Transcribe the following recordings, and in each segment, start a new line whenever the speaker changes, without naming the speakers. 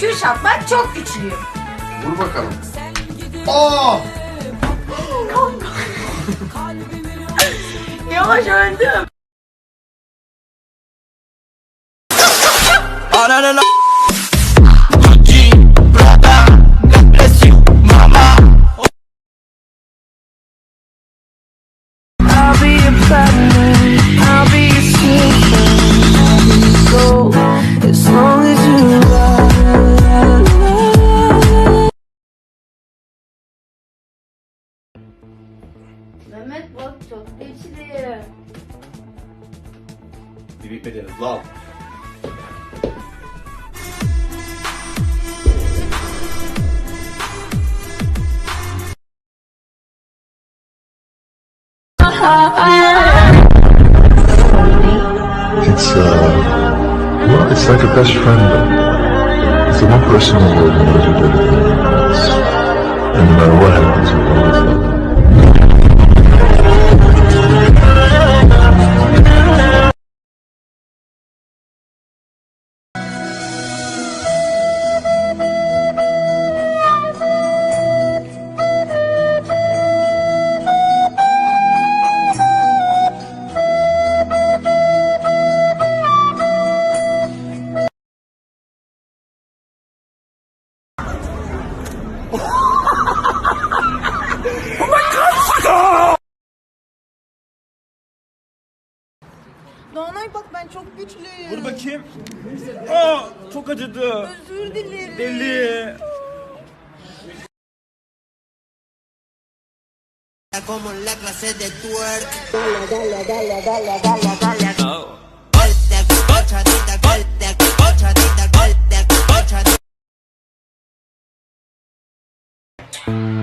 Kürşat ben çok güçlüyüm.
Vur bakalım. Aa!
Yavaş öldüm.
I'll
Mehmet bak çok güçlü.
Tebrik ederiz lan.
It's uh, well, it's like a best friend. İt's the one person in the world who knows you better than anyone else. And no matter what happens, you'll always
Doğanay bak ben çok güçlüyüm.
Dur bakayım. Aa, çok acıdı.
Özür dilerim.
Deli.
como en la clase de twerk.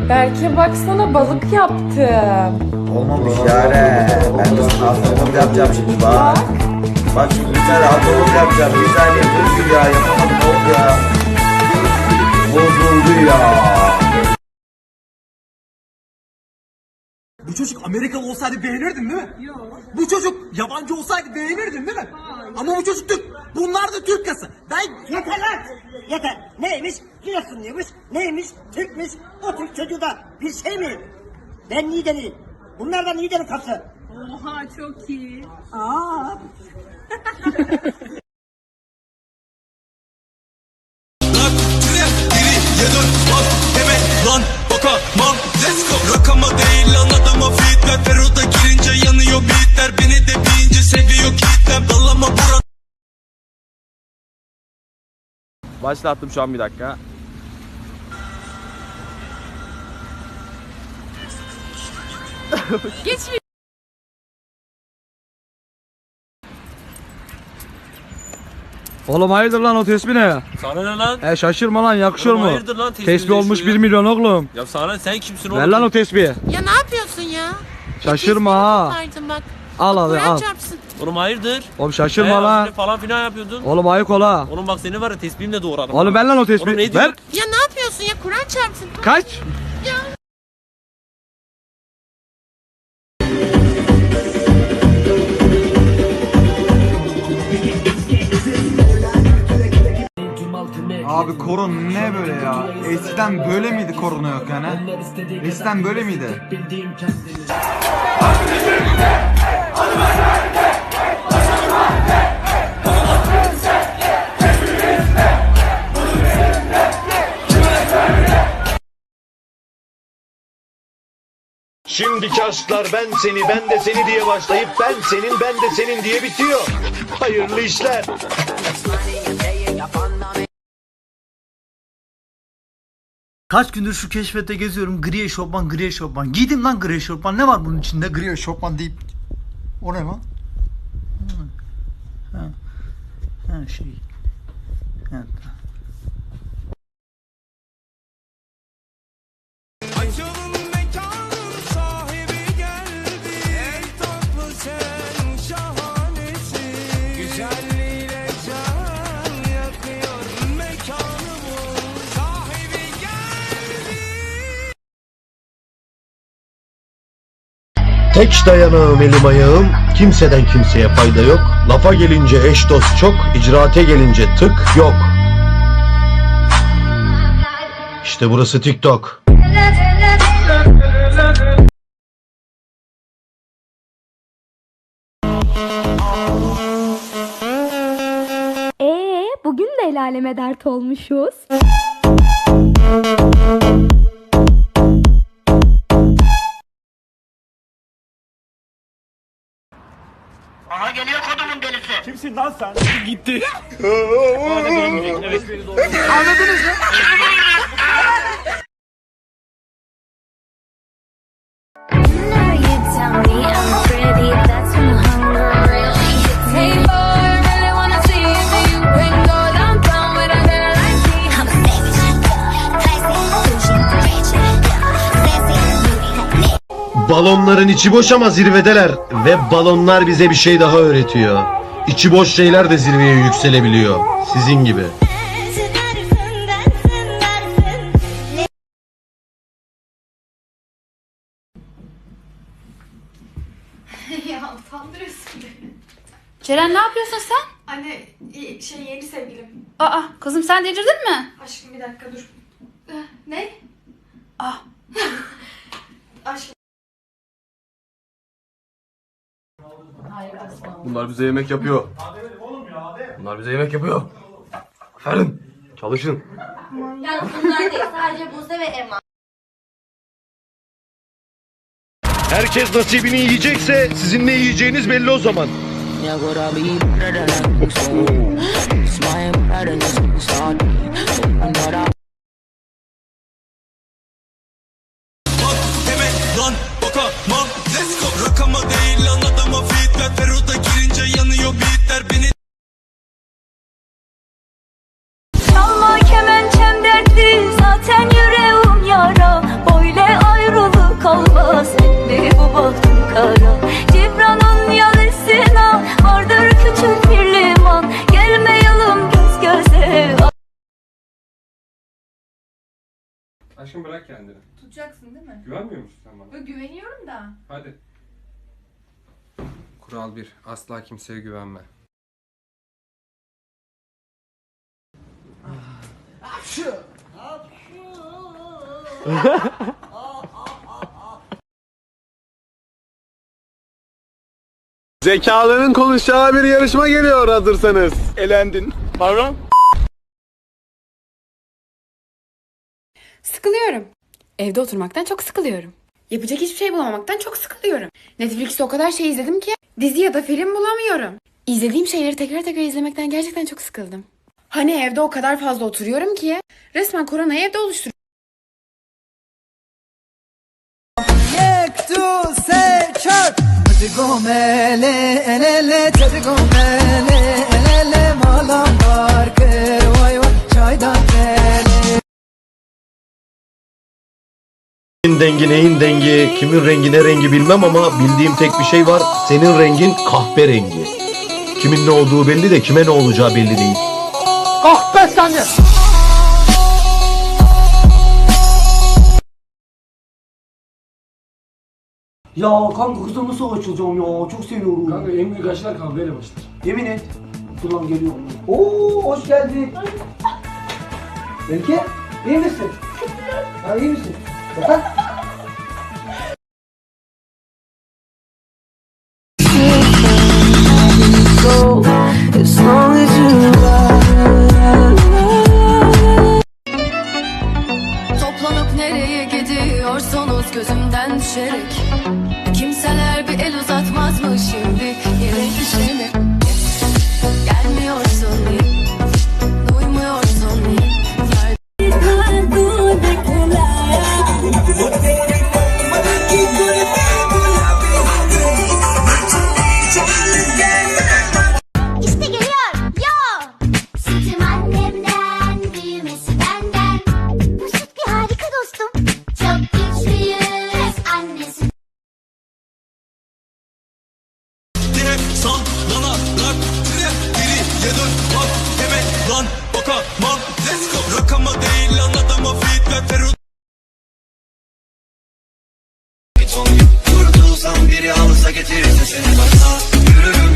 Berke baksana balık yaptım.
Olmamış yani. Ben de sana yapacağım şimdi bak. Bak şimdi bir tane ahtapot yapacağım. Bir saniye dur bir ya yapamadım oldu ya. Bozuldu ya.
Bu çocuk Amerikalı olsaydı beğenirdin değil mi? Yok. Bu çocuk yabancı olsaydı beğenirdin değil mi? Ama bu çocuk Türk. Bunlar da Türk kası. Ben
Yeter lan! Yeter! Neymiş? Giresunluymuş, neymiş? Türkmüş. O Türk çocuğu da bir şey mi? Ben Niğdeliyim. Bunlar da Niğde'nin kası.
Oha çok iyi.
Aa!
lan bakamam Let's go Rakama değil lan adama fit ver Feroda girince yanıyor beatler Beni de bilince seviyor kitlem Dallama bura
Başlattım şu an bir dakika.
Geç
Oğlum hayırdır lan o tesbih ne?
Sana ne lan?
E şaşırma lan yakışıyor
Oğlum
mu?
hayırdır lan tesbih
Tesbih olmuş
değişiyor
1
ya?
milyon oğlum.
Ya sana sen kimsin oğlum?
Ver lan o tesbihi.
Ya ne yapıyorsun ya?
Şaşırma ha.
Pardon bak.
Al abi
Kur'an
al.
çarpsın.
Oğlum hayırdır?
Oğlum şaşırma
He,
lan.
falan filan yapıyordun.
Oğlum ayık ol ha.
Oğlum bak seni var ya tesbihimle doğrarım.
Oğlum ver lan o
Oğlum ne?
Ver.
Ya ne yapıyorsun ya? Kur'an çarpsın.
Kaç.
Abi korun ne böyle ya? Eskiden böyle miydi korona yok yani? Eskiden böyle miydi?
Şimdiki aşklar ben seni ben de seni diye başlayıp ben senin ben de senin diye bitiyor. Hayırlı işler.
Kaç gündür şu keşfette geziyorum. Gri eşofman, gri eşofman. Giydim lan gri eşofman. Ne var bunun içinde? Gri eşofman deyip. O ne lan? Ha. Ha, şey. Ha, tamam.
Tek dayanağım elim ayağım. Kimseden kimseye fayda yok. Lafa gelince eş dost çok. icraate gelince tık yok.
İşte burası TikTok.
Ee, bugün de el aleme dert olmuşuz.
Aha geliyor kodumun delisi.
Kimsin lan sen? Gitti.
Balonların içi boş ama zirvedeler. Ve balonlar bize bir şey daha öğretiyor. İçi boş şeyler de zirveye yükselebiliyor. Sizin gibi.
ya utandırıyorsun beni.
Ceren ne yapıyorsun sen?
Anne i- şey yeni sevgilim.
Aa kızım sen delirdin mi?
Aşkım bir dakika dur. Eh, Ne?
Ah.
Aşkım.
Bunlar bize yemek yapıyor. Bunlar bize yemek yapıyor. Aferin. Çalışın.
Yalnız bunlar değil sadece Buse ve Emma.
Herkes nasibini yiyecekse sizin ne yiyeceğiniz belli o zaman.
Rakama değil lan adama fit ver Feroda girince yanıyor beatler Beni
Çalma kemençem dertli zaten yüreğim yara Böyle ayrılık olmaz etme bu bahtım kara Cibran'ın yalısına vardır küçük bir liman Gelmeyelim göz göze
Aşkım bırak kendini.
Tutacaksın değil mi?
Güvenmiyor musun sen bana?
Yo, güveniyorum da.
Hadi. Kural 1. Asla kimseye güvenme.
Zekaların konuşacağı bir yarışma geliyor hazırsanız. Elendin. Pardon?
Sıkılıyorum. Evde oturmaktan çok sıkılıyorum. Yapacak hiçbir şey bulamamaktan çok sıkılıyorum. Netflix'te o kadar şey izledim ki dizi ya da film bulamıyorum. İzlediğim şeyleri tekrar tekrar izlemekten gerçekten çok sıkıldım. Hani evde o kadar fazla oturuyorum ki resmen koronayı evde oluşturuyorum.
Kimin dengi neyin dengi, kimin rengi ne rengi bilmem ama bildiğim tek bir şey var. Senin rengin kahverengi. Kimin ne olduğu belli de kime ne olacağı belli değil.
Ya kanka kızla nasıl açılacağım ya? Çok seviyorum. Kanka en büyük aşklar kavgayla başlar. Yemin et. Dur lan geliyor. Oo hoş geldin. Belki iyi misin? Ha iyi misin? Bak.
Gidiyorsunuz gözümden düşerek Kimseler bir el uzatmaz
man let's go. Rakama değil lan adama fit ver Feroda Kurtulsam biri alsa getirirse seni bana. Yürürüm